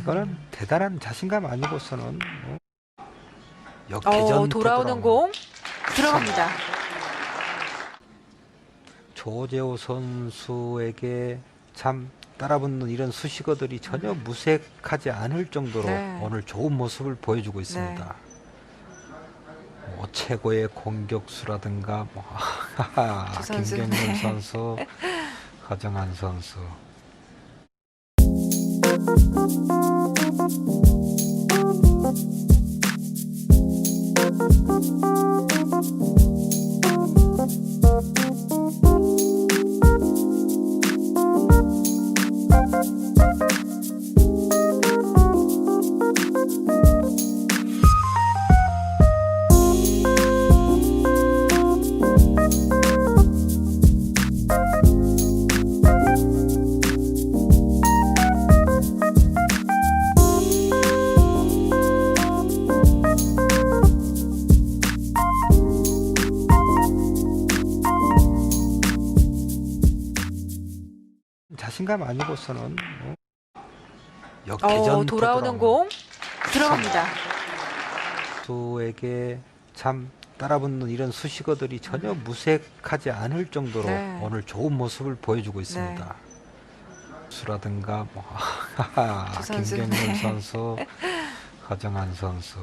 이거는 대단한 자신감 아니고서는 뭐 어, 역회전 돌아오는 공 들어갑니다. 조재호 선수에게 참 따라붙는 이런 수식어들이 전혀 무색하지 않을 정도로 네. 오늘 좋은 모습을 보여주고 있습니다. 뭐 최고의 공격수라든가 뭐 두 선수, 김경민 네. 선수, 허정한 선수. Thank you 자신감 아니고서는 뭐 역회전 어, 돌아오는 공 들어갑니다. 선수에게 참 따라붙는 이런 수식어들이 전혀 무색하지 않을 정도로 네. 오늘 좋은 모습을 보여주고 있습니다. 수라든가 뭐 네. 선수, 허정한 선수.